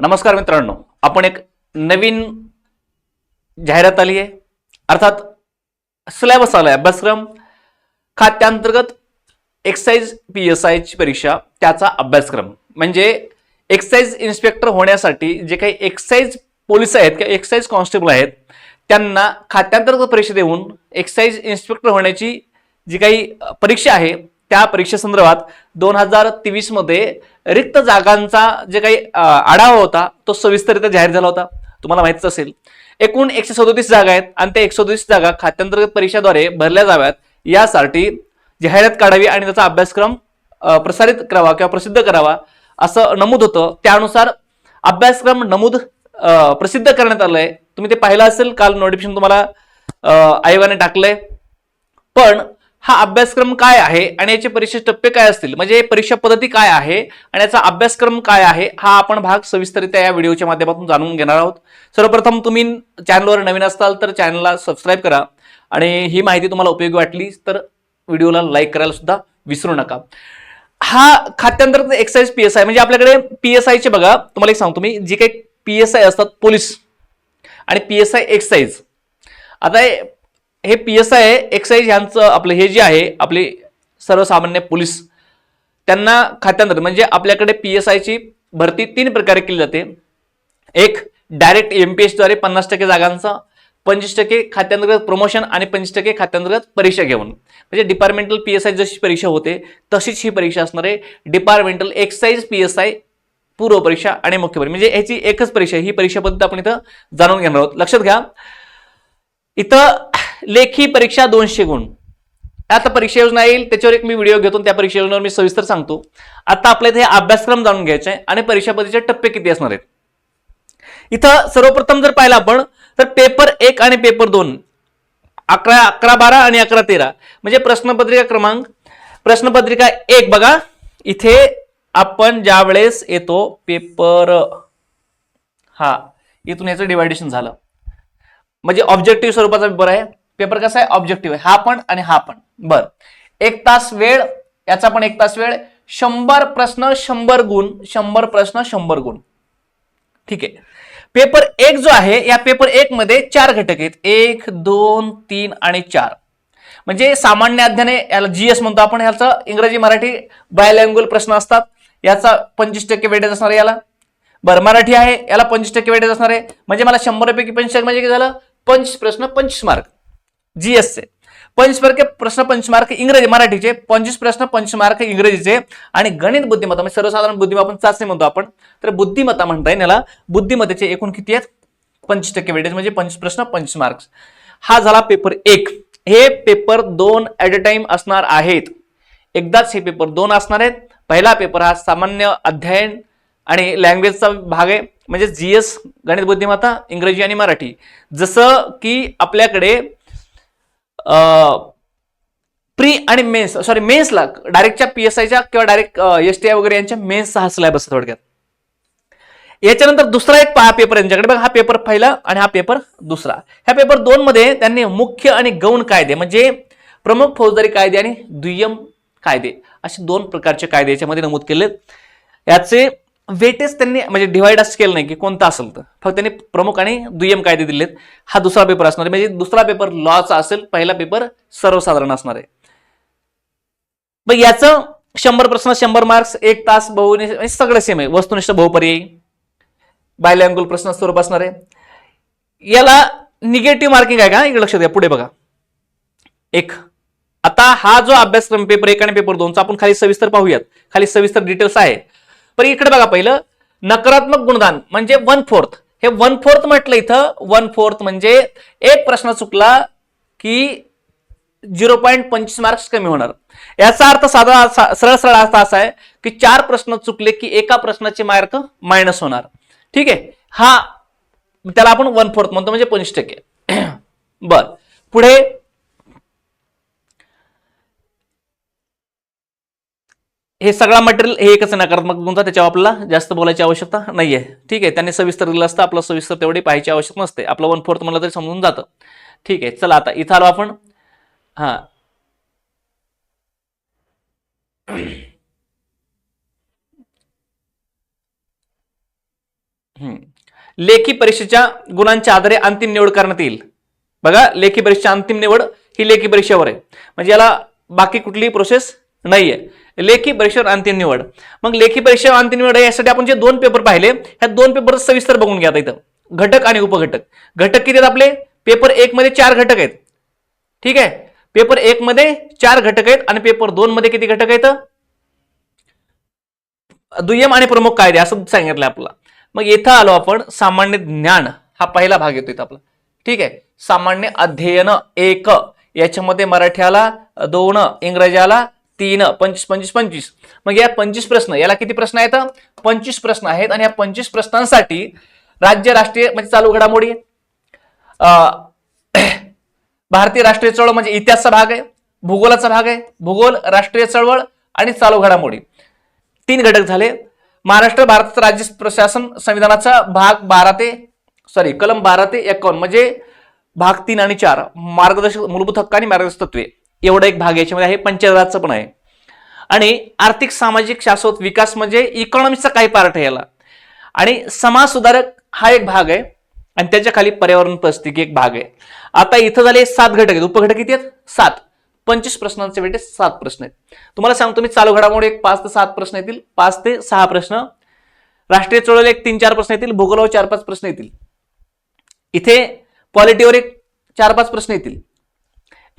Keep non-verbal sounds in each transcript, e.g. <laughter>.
नमस्कार मित्रांनो आपण एक नवीन जाहिरात आली आहे. अर्थात सिलेबस आलाय अभ्यासक्रम खात्यांतर्गत एक्साईज पी एस आयची परीक्षा त्याचा अभ्यासक्रम. म्हणजे एक्साईज इन्स्पेक्टर होण्यासाठी जे काही एक्साईज पोलीस आहेत किंवा एक्साईज कॉन्स्टेबल आहेत त्यांना खात्यांतर्गत परीक्षा देऊन एक्साईज इन्स्पेक्टर होण्याची जी काही परीक्षा आहे त्या परीक्षेसंदर्भात दोन हजार तेवीसमध्ये रिक्त जागांचा जे काही आढावा होता तो सविस्तररित्या जाहीर झाला होता. तुम्हाला माहितीच असेल. एकूण एकशे सदोतीस जागा आहेत आणि त्या एकशे सदोतीस जागा खात्यांतर्गत परीक्षाद्वारे भरल्या जाव्यात. यासाठी जाहिरात काढावी आणि त्याचा अभ्यासक्रम प्रसारित करावा किंवा प्रसिद्ध करावा असं नमूद होतं. त्यानुसार अभ्यासक्रम नमूद प्रसिद्ध करण्यात आलंय. तुम्ही ते पाहिलं असेल काल नोटिफिकेशन तुम्हाला आयोगाने टाकलंय. पण हा अभ्यासक्रम काय आहे आणि याचे परीक्षा टप्पे काय असतील? म्हणजे परीक्षा पद्धती काय आहे आणि याचा अभ्यासक्रम काय आहे हा आपण भाग सविस्तरित्या या व्हिडिओच्या माध्यमातून जाणून घेणार आहोत. सर्वप्रथम तुम्ही चॅनलवर नवीन असाल तर चॅनलला सबस्क्राईब करा आणि ही माहिती तुम्हाला उपयोगी वाटली तर व्हिडिओला लाईक करायला सुद्धा विसरू नका. हा खात्यांतर्गत एक्साईज पी एस आय म्हणजे आपल्याकडे पी एस आयचे बघा तुम्हाला एक सांगतो मी जे काही पी एस आय असतात पोलीस आणि पी एस आय एक्साईज. आता हे- पी एस आय एक्साईज ह्यांचं आपलं हे जे आहे आपले सर्वसामान्य पोलीस त्यांना खात्यांतर म्हणजे आपल्याकडे पी एस आयची भरती तीन प्रकारे केली जाते. एक डायरेक्ट एम पी एसद्वारे पन्नास टक्के जागांचा पंचवीस टक्के खात्यांतर्गत प्रमोशन आणि पंचवीस टक्के खात्यांतर्गत परीक्षा घेऊन. म्हणजे डिपार्टमेंटल पी एस आय जशी परीक्षा होते तशीच ही परीक्षा असणार आहे. Departmental excise P S I पूर्व परीक्षा आणि मुख्य परीक्षा. म्हणजे ह्याची एकच परीक्षा ही परीक्षा पद्धत आपण इथं जाणून घेणार आहोत. लक्षात घ्या. इथं लेखी परीक्षा दोनशे गुण. आता परीक्षा योजना येईल त्याच्यावर एक मी व्हिडिओ घेतो त्या परीक्षा योजनेवर मी सविस्तर सांगतो. आता आपल्या इथे अभ्यासक्रम जाणून घ्यायचे आहे आणि परीक्षा पद्धतीचे टप्पे किती असणार आहेत? इथं सर्वप्रथम जर पाहिलं आपण तर पेपर एक आणि पेपर दोन अकरा अकरा बारा आणि अकरा तेरा. म्हणजे प्रश्नपत्रिका क्रमांक प्रश्नपत्रिका एक बघा. इथे आपण ज्या वेळेस येतो पेपर हा इथून याचं डिवायडेशन झालं. म्हणजे ऑब्जेक्टिव्ह स्वरूपाचा पेपर आहे. पेपर कसा आहे? ऑब्जेक्टिव्ह आहे. हा पण आणि हा पण. बर. एक तास वेळ याचा पण एक तास वेळ. शंभर प्रश्न शंभर गुण शंभर प्रश्न शंभर गुण. ठीक आहे. पेपर एक जो आहे या पेपर एक मध्ये चार घटक आहेत. एक दोन तीन आणि चार. म्हणजे सामान्य अध्ययने याला जीएस म्हणतो आपण ह्याचा इंग्रजी मराठी बायलँग्वेज प्रश्न असतात. याचा पंचवीस टक्के वेटेज असणार आहे याला. बरं मराठी आहे याला पंचवीस टक्के वेटेज असणार आहे. म्हणजे मला शंभर पैकी पंचवीस म्हणजे काय झालं? पंचवीस प्रश्न पंचवीस मार्क. जीएसचे. पंचवीस टक्के प्रश्न पंचमार्क मार्क इंग्रजी मराठीचे. पंचवीस प्रश्न पंचमार्क मार्क इंग्रजीचे. आणि गणित बुद्धिमत्ता म्हणजे सर्वसाधारण बुद्धिमत्ता आपण चाचणी म्हणतो आपण. तर बुद्धिमत्ता म्हणता येईल याला. बुद्धिमत्तेचे एकूण किती आहेत? पंचवीस टक्के वेटेज म्हणजे पंचवीस प्रश्न पंचवीस मार्क्स हा झाला पेपर एक. हे पेपर दोन ॲट अ टाइम असणार आहेत. एकदाच हे पेपर दोन असणार आहेत. पहिला पेपर हा सामान्य अध्ययन आणि लँग्वेजचा भाग आहे. म्हणजे जी एस गणित बुद्धिमत्ता इंग्रजी आणि मराठी. जसं की आपल्याकडे प्री आणि मेन्स सॉरी मेन्सला डायरेक्टच्या पी एस आयच्या किंवा डायरेक्ट एस टी आय वगैरे यांच्या मेन्सचा हा सिलेबस असतो थोडक्यात. याच्यानंतर दुसरा एक पहा पेपर यांच्याकडे बघा हा पेपर पहिला आणि हा पेपर दुसरा. ह्या पेपर दोन मध्ये त्यांनी मुख्य आणि गौण कायदे म्हणजे प्रमुख फौजदारी कायदे आणि दुय्यम कायदे असे दोन प्रकारचे कायदे याच्यामध्ये नमूद केले याचे वेटेज त्यांनी म्हणजे डिव्हाइड असं केलं नाही की कोणता असेल तर. फक्त त्यांनी प्रमुख आणि दुय्यम कायदे दिलेत. हा दुसरा पेपर असणार आहे. म्हणजे दुसरा पेपर लॉचा असेल पहिला पेपर सर्वसाधारण असणार आहे. मग याचं शंभर प्रश्न शंभर मार्क्स एक तास बहु सगळं सेम आहे. वस्तुनिष्ठ बहुपर्यायी. बायलँग्युअल प्रश्न स्वरूप असणार आहे. याला निगेटिव्ह मार्किंग आहे का? इकडे लक्ष द्या पुढे बघा. एक. आता हा जो अभ्यासक्रम पेपर एक आणि पेपर दोनचा आपण खाली सविस्तर पाहूयात. खाली सविस्तर डिटेल्स आहे. पण इकडे बघा पहिलं. नकारात्मक गुणदान म्हणजे वन फोर्थ हे वन फोर्थ म्हटलं इथं वन फोर्थ म्हणजे एक प्रश्न चुकला की झिरो पॉईंट पंचवीस मार्क्स कमी होणार. याचा अर्थ साधा सरळ सरळ अर्थ असा आहे की चार प्रश्न चुकले की एका प्रश्नाचे मार्क मायनस होणार. ठीक आहे? हा त्याला आपण वन फोर्थ म्हणतो म्हणजे पंचवीस टक्के. <clears throat> बर. पुढे हे सगळा मटेरियल हे एकच नकारात्मक गुणचा त्याच्यावर आपल्याला जास्त बोलायची आवश्यकता नाहीये. ठीक आहे त्यांनी सविस्तर दिलं असतं आपलं सविस्तर तेवढी पाहायची आवश्यक नसते. आपलं वन फोर्थ म्हणलं तरी समजून जातं. ठीक आहे चला आता इथं आलो आपण. हा. हम्म. लेखी परीक्षेच्या गुणांच्या आधारे अंतिम निवड करण्यात येईल. बघा लेखी परीक्षा अंतिम निवड ही लेखी परीक्षेवर आहे. म्हणजे याला बाकी कुठलीही प्रोसेस नाहीये. लेखी परीक्षेवर अंतिम निवड. मग लेखी परीक्षेवर अंतिम निवड आहे यासाठी आपण जे दोन पेपर पाहिले ह्या दोन पेपर सविस्तर बघून घ्या इथं. घटक आणि उपघटक. घटक किती आहेत आपले? पेपर एक मध्ये चार घटक आहेत. ठीक आहे? पेपर एक मध्ये चार घटक आहेत आणि पेपर दोन मध्ये किती घटक आहेत? दुय्यम आणि प्रमुख कायदे असं सांगितलं आपला मग इथं आलो आपण सामान्य ज्ञान. हा पहिला भाग येतो इथं आपला. ठीक आहे? सामान्य अध्ययन एक. याच्यामध्ये मराठ्याला दोन इंग्रजाला तीन पंचवीस पंचवीस पंचवीस. मग या पंचवीस प्रश्न याला किती प्रश्न आहेत? पंचवीस प्रश्न आहेत आणि या पंचवीस प्रश्नांसाठी राज्य राष्ट्रीय म्हणजे चालू घडामोडी. <clears throat> भारतीय राष्ट्रीय चळवळ म्हणजे इतिहासचा भाग आहे भूगोलाचा भाग आहे भूगोल राष्ट्रीय चळवळ आणि चालू घडामोडी. तीन घटक झाले. महाराष्ट्र भारताचं राज्य प्रशासन संविधानाचा भाग बारा ते सॉरी कलम बारा ते एकावन्न म्हणजे भाग तीन आणि चार मार्गदर्शक मूलभूत हक्क आणि मार्गदर्शक तत्वे. एवढा एक भाग याच्यामध्ये आहे पंचायतचं पण आहे. आणि आर्थिक सामाजिक शाश्वत विकास म्हणजे इकॉनॉमीचा काही पार्ट आहे याला. आणि समाज सुधारक हा एक भाग आहे आणि त्याच्याखाली पर्यावरण परिस्थिती एक भाग आहे. आता इथं झाले सात घटक आहेत. उपघटक किती आहेत? सात. पंचवीस प्रश्नांचे वेटे सात प्रश्न आहेत. तुम्हाला सांगतो मी चालू घडामोडी एक पाच ते सात प्रश्न येतील पाच ते सहा प्रश्न. राष्ट्रीय चळवळ एक तीन चार प्रश्न येतील भूगोलावर चार पाच प्रश्न येतील. इथे पॉलिटीवर एक चार पाच प्रश्न येतील.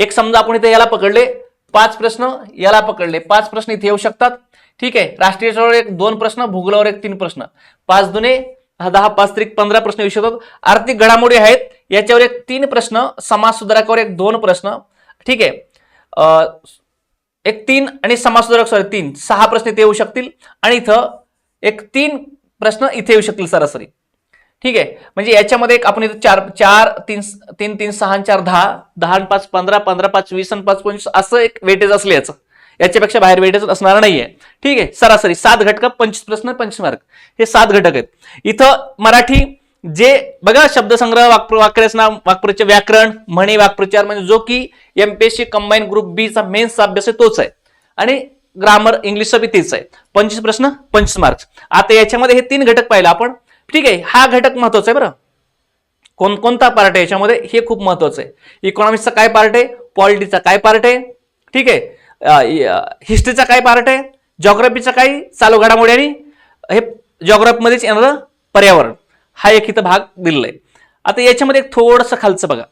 एक समजा आपण इथे याला पकडले पाच प्रश्न याला पकडले पाच प्रश्न इथे येऊ शकतात. ठीक आहे राष्ट्रीय चळवळ एक दोन प्रश्न भूगोलावर एक तीन प्रश्न. पाच दुने हा दहा पाच त्रिक पंधरा प्रश्न येऊ शकतात. आर्थिक घडामोडी आहेत याच्यावर एक तीन प्रश्न समाज सुधारकावर एक दोन प्रश्न. ठीक आहे एक तीन आणि समाज सुधारक सॉरी तीन. सहा प्रश्न इथे येऊ शकतील आणि इथं एक तीन प्रश्न इथे येऊ शकतील सरासरी. ठीक आहे. म्हणजे याच्यामध्ये एक आपण इथं चार चार तीन तीन तीन सहा चार दहा दहा आणि पाच पंधरा पंधरा पाच वीस आणि पाच पंचवीस असं एक वेटेज असले याचं. याच्यापेक्षा बाहेर वेटेज असणार नाहीये. ठीक आहे. सरासरी सात घटक पंचवीस प्रश्न पंचवीस मार्क हे सात घटक आहेत. इथं मराठी जे बघा शब्दसंग्रह वाक्य वाक्यरचना वाक्प्रच व्याकरण म्हणे वाक्प्रचार म्हणजे जो की एमपीएससी कंबाईन ग्रुप बी चा मेन्सचा अभ्यास आहे तोच आहे. आणि ग्रामर इंग्लिशचा बी तेच आहे. पंचवीस प्रश्न पंचवीस मार्क्स आता याच्यामध्ये हे तीन घटक पाहिलं आपण. ठीक आहे हा घटक महत्त्वाचा आहे बरं. कोणकोणता पार्ट आहे याच्यामध्ये हे खूप महत्वाचं आहे. इकॉनॉमिक्सचा काय पार्ट आहे? पॉलिटीचा काय पार्ट आहे? ठीक आहे. हिस्ट्रीचा काय पार्ट आहे? जॉग्राफीचा काय चालू घडामोडी आणि हे जॉग्राफीमध्येच येणारं पर्यावरण. हा एक इथं भाग दिलेला आहे. आता याच्यामध्ये एक थोडंसं खालचं बघा.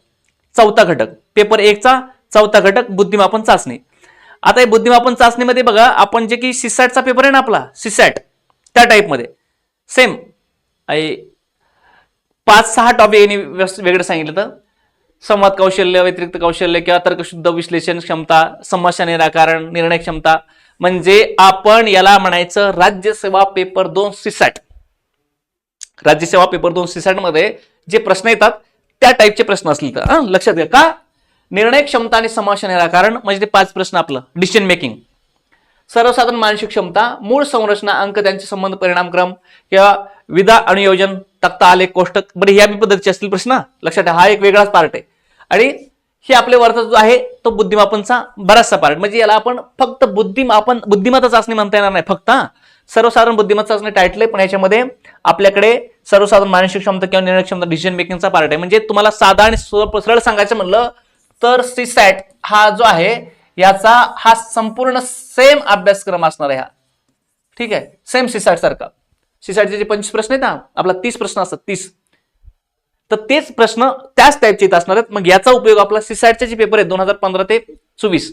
चौथा घटक. पेपर एकचा चौथा घटक बुद्धिमापन चाचणी. आता हे बुद्धिमापन चाचणीमध्ये बघा आपण जे की सिसॅटचा पेपर आहे ना आपला सिसॅट त्या टाईपमध्ये सेम पाच सहा टॉपिक यांनी वेगळं सांगितलं तर संवाद कौशल्य व्यतिरिक्त कौशल्य किंवा तर्कशुद्ध विश्लेषण क्षमता समस्या निराकरण निर्णय क्षमता. म्हणजे आपण याला म्हणायचं राज्यसेवा पेपर दोन सिसॅट राज्यसेवा पेपर दोन सिसॅटमध्ये जे प्रश्न येतात त्या टाईपचे प्रश्न असले तर. लक्षात घ्या. का? निर्णय क्षमता आणि समस्या निराकरण म्हणजे ते पाच प्रश्न आपलं. डिसिजन मेकिंग सर्वसाधारण मानसिक क्षमता मूळ संरचना अंक त्यांचे संबंध परिणामक्रम किंवा विधा अनुयोजन तक्ता आलेख कोष्टक बरे ह्या बी पद्धतीचे असतील प्रश्न? लक्षात ठेवा हा एक वेगळाच पार्ट आहे. आणि हे आपले वरचा जो आहे तो बुद्धिमापनचा बराचसा पार्ट म्हणजे याला आपण फक्त बुद्धिमापन बुद्धिमत्ता चाचणी म्हणता येणार नाही. फक्त सर्वसाधारण बुद्धिमत्ता चाचणी टाईटल आहे पण याच्यामध्ये आपल्याकडे सर्वसाधारण मानसिक क्षमता किंवा निर्णय क्षमता डिसिजन मेकिंगचा पार्ट आहे. म्हणजे तुम्हाला साधा आणि सरळ सांगायचं म्हणलं तर सी सॅट हा जो आहे याचा हा संपूर्ण सेम अभ्यासक्रम असणार आहे हा. ठीक आहे? सेम सीसाट सारखा. सीसाटचे जे पंचवीस प्रश्न आहेत ना आपला तीस प्रश्न असतात तीस. तर तेच प्रश्न त्याच टाईपचे येत असणार आहेत. मग याचा उपयोग आपला सीसाटचे जे पेपर आहेत दोन हजार पंधरा ते चोवीस.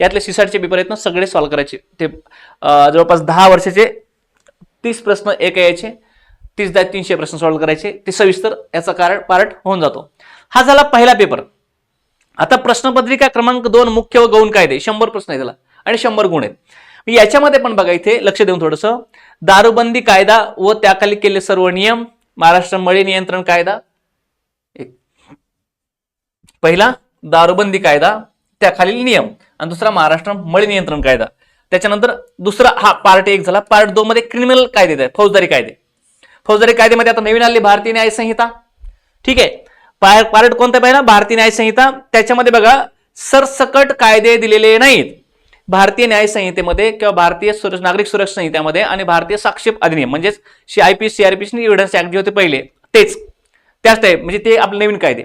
यातले सीसाटचे पेपर आहेत ना सगळे सॉल्व्ह करायचे. ते जवळपास दहा वर्षाचे तीस प्रश्न एक यायचे. तीस दहा तीनशे प्रश्न सॉल्व्ह करायचे. ते सविस्तर याचा कारण पार्ट होऊन जातो. हा झाला पहिला पेपर आता प्रश्नपत्रिका क्रमांक दोन मुख्य व गौण कायदे. शंभर प्रश्न आहे त्याला. आणि शंभर गुण आहेत. याच्यामध्ये पण बघा इथे लक्ष देऊन थोडंसं. दारूबंदी कायदा व त्याखाली केले सर्व नियम. महाराष्ट्र मळी नियंत्रण कायदा. एक. पहिला दारूबंदी कायदा त्याखालील नियम. आणि दुसरा महाराष्ट्र मळी नियंत्रण कायदा. त्याच्यानंतर दुसरा हा पार्ट एक झाला. पार्ट दोन मध्ये क्रिमिनल कायदे फौजदारी कायदे. फौजदारी कायद्यामध्ये आता नवीन आले भारतीय न्याय संहिता. ठीक आहे. पार्ट कोणता पाहिजे भारतीय न्यायसंहिता त्याच्यामध्ये बघा सरसकट कायदे दिलेले नाहीत. भारतीय न्यायसंहितेमध्ये किंवा भारतीय नागरिक सुरक्षा संहितेमध्ये आणि भारतीय साक्षेप अधिनियम म्हणजेच C I P CRPC evidence act जे होते पहिले तेच. त्याच टाईप म्हणजे ते आपले नवीन कायदे.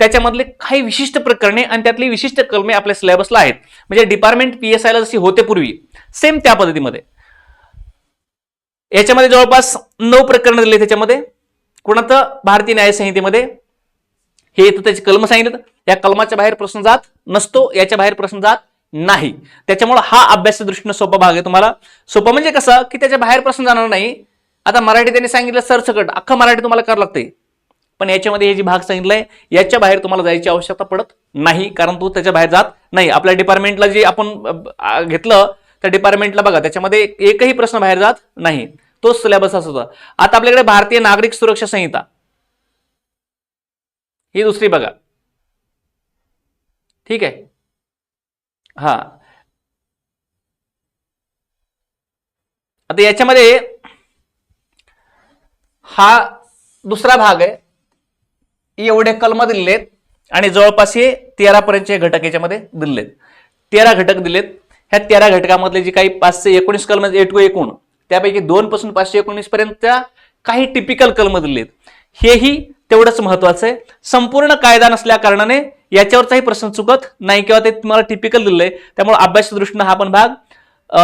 त्याच्यामधले काही विशिष्ट प्रकरणे आणि त्यातली विशिष्ट कलमे आपल्या सिलेबसला आहेत. म्हणजे डिपार्टमेंट पी एस आयला जशी होते पूर्वी सेम त्या पद्धतीमध्ये. याच्यामध्ये जवळपास नऊ प्रकरण दिले त्याच्यामध्ये. कोणाचं? भारतीय न्यायसंहितेमध्ये हे इथं त्याचे कलम सांगितलं या कलमाच्या बाहेर प्रश्न जात नसतो याच्या बाहेर प्रश्न जात नाही. त्याच्यामुळे हा अभ्यासाच्या दृष्टीने सोपा भाग आहे तुम्हाला. सोपा म्हणजे कसं की त्याच्या बाहेर प्रश्न जाणार नाही. आता मराठी त्यांनी सांगितलं सरसकट अख्खं मराठी तुम्हाला करावं लागते पण याच्यामध्ये हे जे भाग सांगितलंय याच्या बाहेर तुम्हाला जायची आवश्यकता पडत नाही कारण तो त्याच्या बाहेर जात नाही. आपल्या डिपार्टमेंटला जे आपण घेतलं त्या डिपार्टमेंटला बघा त्याच्यामध्ये एकही प्रश्न बाहेर जात नाही. तोच सिलेबस असं होता आता आपल्याकडे भारतीय नागरिक सुरक्षा संहिता. ही दुसरी बघा. ठीक आहे? हा. आता याच्यामध्ये हा दुसरा भाग आहे. एवढे कलम दिलेत आणि जवळपास हे तेरा पर्यंतचे घटक याच्यामध्ये दिलेत तेरा घटक दिलेत. ह्या तेरा घटकामधले जे काही पाचशे एकोणीस कलम ए टू एकूण त्यापैकी दोन पासून पाचशे एकोणीस पर्यंतच्या काही टिपिकल कलम दिलेत. हेही तेवढंच महत्वाचं आहे. संपूर्ण कायदा नसल्या कारणाने याच्यावरचाही प्रश्न चुकत नाही किंवा ते तुम्हाला टिपिकल दिलंय त्यामुळे अभ्यासाच्या दृष्टीनं हा पण भाग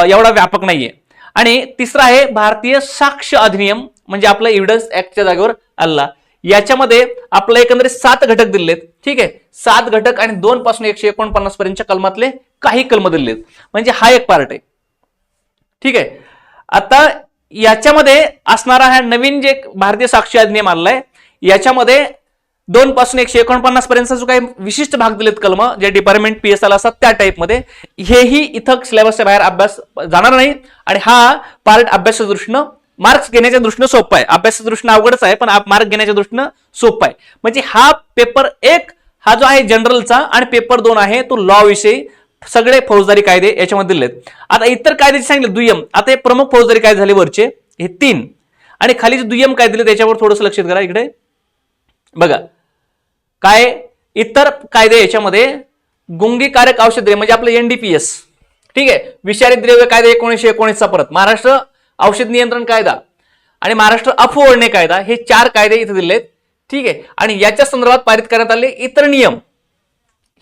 एवढा व्यापक नाहीये. आणि तिसरा आहे भारतीय साक्ष अधिनियम म्हणजे आपला एव्हिडन्स ऍक्टच्या जागेवर आला. याच्यामध्ये आपलं एकंदरीत सात घटक दिलेत. ठीक आहे? सात घटक आणि दोन पासून एकशे एकोणपन्नास पर्यंतच्या कलमातले काही कलम दिलेत. म्हणजे हा एक पार्ट आहे. ठीक आहे? आता याच्यामध्ये असणारा हा नवीन जे भारतीय साक्षी अधिनियम आलाय याच्यामध्ये दोन पासून एकशे एकोणपन्नास पर्यंतचा जो काही विशिष्ट भाग दिलेत कलम जे डिपार्टमेंट पी एस आला असतात त्या टाईपमध्ये हेही इथं सिलेबसच्या बाहेर अभ्यास जाणार नाही. आणि हा पार्ट अभ्यासाच्या दृष्टीनं मार्क्स घेण्याच्या दृष्टीनं सोपं आहे. अभ्यासाच्या दृष्टीनं अवघडच आहे पण मार्क घेण्याच्या दृष्टीनं सोपा आहे. म्हणजे हा पेपर एक हा जो आहे जनरलचा आणि पेपर दोन आहे तो लॉ विषयी. सगळे फौजदारी कायदे याच्यामध्ये दिलेत. आता इतर कायद्याचे सांगितले दुय्यम. आता हे प्रमुख फौजदारी कायदे झाले वरचे हे तीन. आणि खाली जे दुय्यम कायदे दिले त्याच्यावर थोडंसं लक्ष करा इकडे. बघा काय इतर कायदे याच्यामध्ये गुंगीकारक औषधे म्हणजे आपलं एनडीपीएस ठीक आहे? विषारी द्रव्य कायदा एकोणीसशे एकोणीसचा परत. महाराष्ट्र औषध नियंत्रण कायदा आणि महाराष्ट्र अफवडणे कायदा हे चार कायदे इथे दिलेत. ठीक आहे? आणि याच्या संदर्भात पारित करण्यात आले इतर नियम.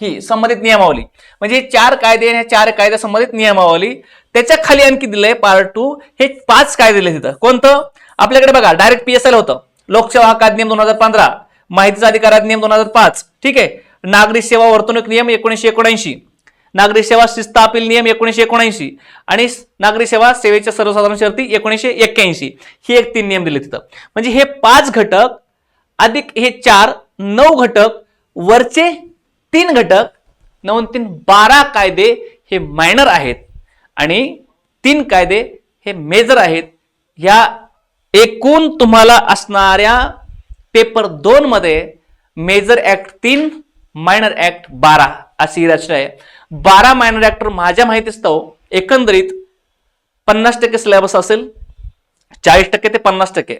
ही संबंधित नियमावली. म्हणजे हे चार कायदे आणि ह्या चार कायद्या संबंधित नियमावली. त्याच्याखाली आणखी दिलंय पार्ट टू हे पाच कायदे दिले तिथं कोणतं? आपल्याकडे बघा डायरेक्ट पीएसएल होतं. लोकसेवा हक्क अधिनियम दोन हजार पंधरा माहितीचा अधिकार अधिनियम दोन हजार पाच. ठीक आहे? नागरी सेवा वर्तणूक नियम एकोणीसशे एकोणऐंशी. नागरी सेवा शिस्त अपील नियम एकोणीसशे एकोणऐंशी. आणि नागरी सेवा सेवेच्या सर्वसाधारण शर्ती एकोणीसशे एक्क्याऐंशी. हे एक तीन नियम दिले तिथं म्हणजे हे पाच घटक अधिक हे चार नऊ घटक वरचे तीन घटक नऊन तीन बारा कायदे हे मायनर आहेत. आणि तीन कायदे हे मेजर आहेत. ह्या एकूण तुम्हाला असणाऱ्या पेपर दोनमध्ये मेजर ॲक्ट तीन मायनर ॲक्ट बारा अशी ही रचना आहे. बारा मायनर ॲक्टर माझ्या माहितीस्तव एकंदरीत पन्नास टक्के सिलेबस असेल चाळीस टक्के ते पन्नास टक्के.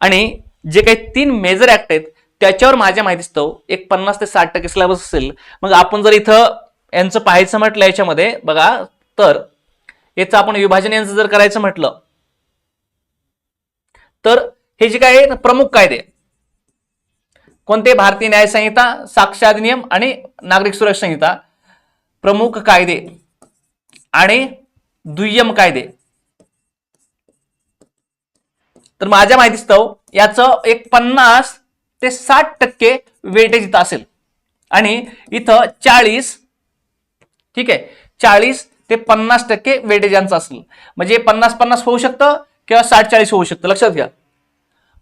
आणि जे काही तीन मेजर ॲक्ट आहेत त्याच्यावर माझ्या माहितीस्तव एक पन्नास ते साठ टक्के सिलेबस असेल. मग आपण जर इथं यांचं पाहायचं म्हटलं याच्यामध्ये बघा तर याचं आपण विभाजन यांचं जर करायचं म्हटलं तर हे जे काय आहे प्रमुख कायदे. कोणते? भारतीय न्याय संहिता साक्ष अधिनियम आणि नागरिक सुरक्षा संहिता. प्रमुख कायदे आणि दुय्यम कायदे. तर माझ्या माहितीस्तव याचं एक पन्नास ते साठ टक्के वेटेज इथं असेल. आणि इथं चाळीस ठीक आहे चाळीस ते पन्नास टक्के वेटेज यांचं असेल. म्हणजे पन्नास पन्नास होऊ शकतं किंवा साठ चाळीस होऊ शकतं. लक्षात घ्या.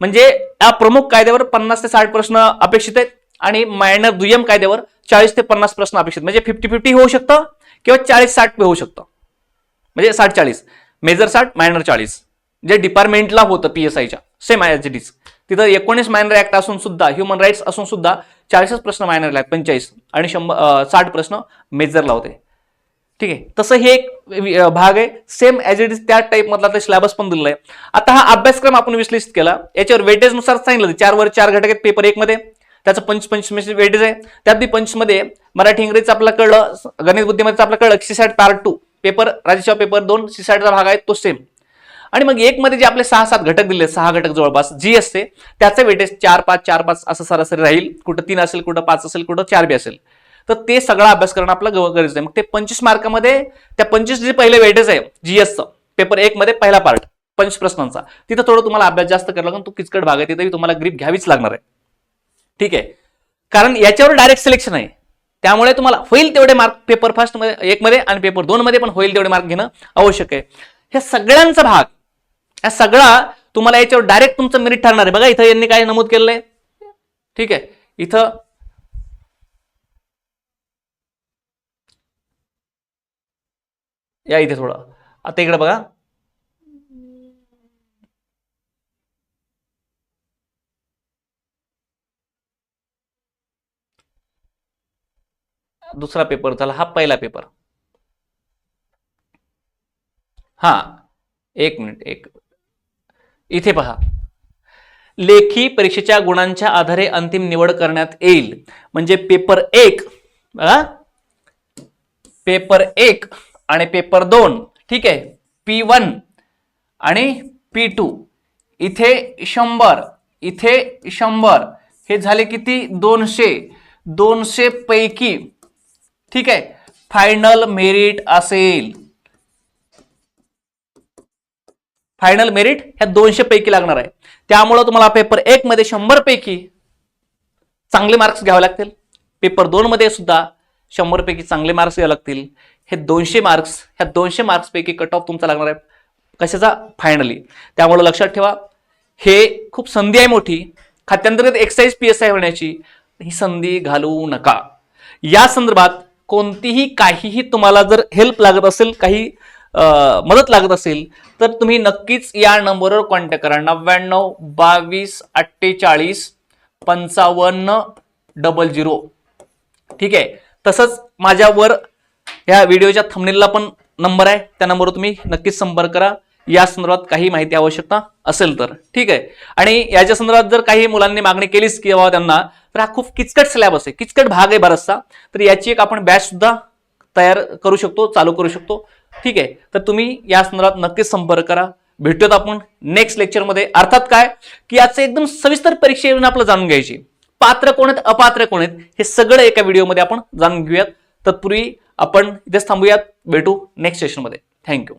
म्हणजे या प्रमुख कायद्यावर पन्नास ते साठ प्रश्न अपेक्षित आहेत आणि मायनर दुय्यम कायद्यावर चाळीस ते पन्नास प्रश्न अपेक्षित म्हणजे फिफ्टी फिफ्टी होऊ शकतं किंवा चाळीस साठ होऊ शकतं. म्हणजे साठ चाळीस मेजर साठ मायनर चाळीस. जे डिपार्टमेंटला होतं पी एस आयच्या सेम आय एच डीच तिथं एकोणीस मायनर ऍक्ट असून सुद्धा ह्युमन राईट्स असून सुद्धा चाळीसच प्रश्न मायनरला आहेत पंचेचाळीस आणि शंभर साठ प्रश्न मेजरला होते. ठीक आहे? तसं हे एक भाग आहे. सेम ॲज इट इज त्या टाईपमधला तर ते सिलेबस पण दिलेला आहे. आता हा अभ्यासक्रम आपण विश्लेषित केला. याच्यावर वेटेजनुसार सांगितलं चार वर चार घटक आहेत पेपर एकमध्ये त्याचं पंच पंचवीस वेटेज आहे. त्यात बी पंचमध्ये मराठी इंग्रजीचं आपलं कळलं गणित बुद्धिमत्तेचं आपलं कळलं एकशे पार्ट टू पेपर राजेशाव पेपर दोन सीसॅटचा भाग आहे तो सेम आणि मग एक मध्ये जे आपले सहा सात घटक दिले सहा घटक जवळपास जी असते त्याचे वेटेज चार पाच चार पाच असं सरासरी राहील. कुठं तीन असेल कुठं पाच असेल कुठं चार बी असेल. तर ते सगळा अभ्यास करणं आपलं गरजेचं आहे. मग ते पंचवीस मार्कामध्ये त्या पंचवीस जे पहिले वेटेज आहे जीएसचं पेपर एक मध्ये पहिला पार्ट पंचवीस प्रश्नांचा तिथं थोडं तुम्हाला अभ्यास जास्त करायला लागेल तो किचकट भाग आहे तिथेही तुम्हाला ग्रीप घ्यावीच लागणार आहे. ठीक आहे? कारण याच्यावर डायरेक्ट सिलेक्शन आहे. त्यामुळे तुम्हाला होईल तेवढे मार्क पेपर फर्स्टमध्ये एक मध्ये आणि पेपर दोन मध्ये पण होईल तेवढे मार्क घेणं आवश्यक आहे. ह्या सगळ्यांचा भाग हा सगळा तुम्हाला याच्यावर डायरेक्ट तुमचं मेरिट ठरणार आहे. बघा इथं यांनी काय नमूद केलेलं आहे ठीक आहे. इथं या इथे थोडं. आता इकडे बघा. दुसरा पेपर झाला हा पहिला पेपर हा एक मिनिट एक. इथे पहा. लेखी परीक्षेच्या गुणांच्या आधारे अंतिम निवड करण्यात येईल. म्हणजे पेपर एक आ? पेपर एक आणि पेपर दोन ठीक आहे. पी वन आणि पी टू. इथे शंभर इथे शंभर. हे झाले किती? दोनशे. दोनशे पैकी ठीक आहे. फायनल मेरिट असेल. फायनल मेरिट ह्या दोनशे पैकी लागणार आहे. त्यामुळं तुम्हाला पेपर एक मध्ये शंभर पैकी चांगले मार्क्स घ्यावे लागतील. पेपर दोन मध्ये सुद्धा शंभर पैकी चांगले मार्क्स घ्यावे लागतील. हे दोनशे मार्क्स ह्या दोनशे मार्क्स पैकी कट ऑफ तुमचा लागणार आहे. कशाचा? फायनली त्यामुळं लक्षात ठेवा हे खूप संधी आहे मोठी. खात्यांतर्गत एक्साईज पी एस आय होण्याची ही संधी घालवू नका. या संदर्भात कोणतीही काहीही तुम्हाला जर हेल्प लागत असेल काही मदत लागत असेल तर तुम्ही नक्कीच या नंबरवर कॉन्टॅक्ट करा. नव्याण्णव बावीस अठ्ठेचाळीस पंचावन्न डबल झिरो ठीक आहे? तसंच माझ्यावर ह्या व्हिडिओच्या थंबनेलला पण नंबर आहे. त्या नंबरवर तुम्ही नक्कीच संपर्क करा. या संदर्भात काही माहिती आवश्यकता असेल तर. ठीक आहे? आणि याच्या संदर्भात जर काही मुलांनी मागणी केलीच किंवा त्यांना तर हा खूप किचकट सिलेबस आहे. किचकट भाग आहे बराचसा. तर याची एक आपण बॅच सुद्धा तयार करू शकतो चालू करू शकतो. ठीक आहे? तर तुम्ही या संदर्भात नक्कीच संपर्क करा. भेटूयात आपण नेक्स्ट लेक्चरमध्ये अर्थात काय? की याचं एकदम सविस्तर परीक्षा येऊन आपलं जाणून घ्यायची. पात्र कोण आहेत अपात्र कोण आहेत हे सगळं एका व्हिडिओमध्ये आपण जाणून घेऊयात. तत्पूर्वी आपण इथेच थांबूयात. भेटू नेक्स्ट सेशनमध्ये थँक्यू